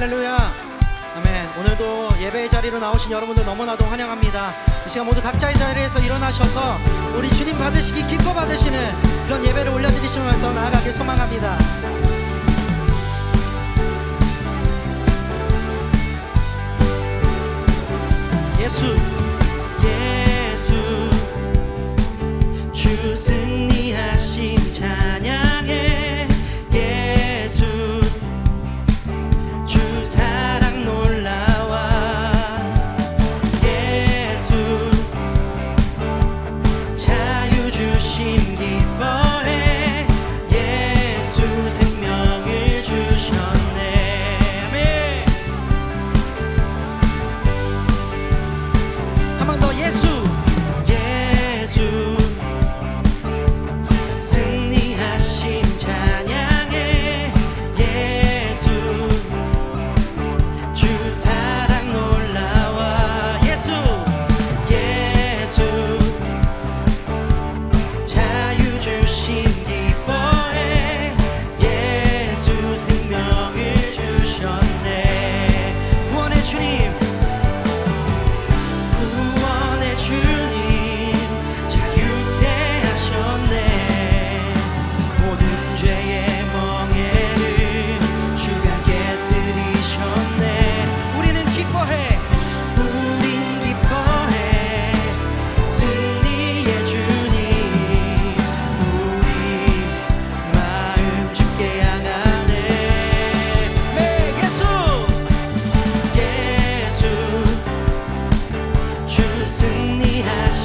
할렐루야. 아멘. 오늘도 예배의 자리로 나오신 여러분들 너무나도 환영합니다. 이 시간 모두 각자의 자리에서 일어나셔서 우리 주님 받으시기 기뻐 받으시는 그런 예배를 올려드리시면서 나아가길 소망합니다. 예수.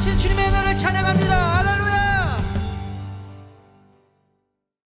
하신 주님의 은혜를 찬양합니다.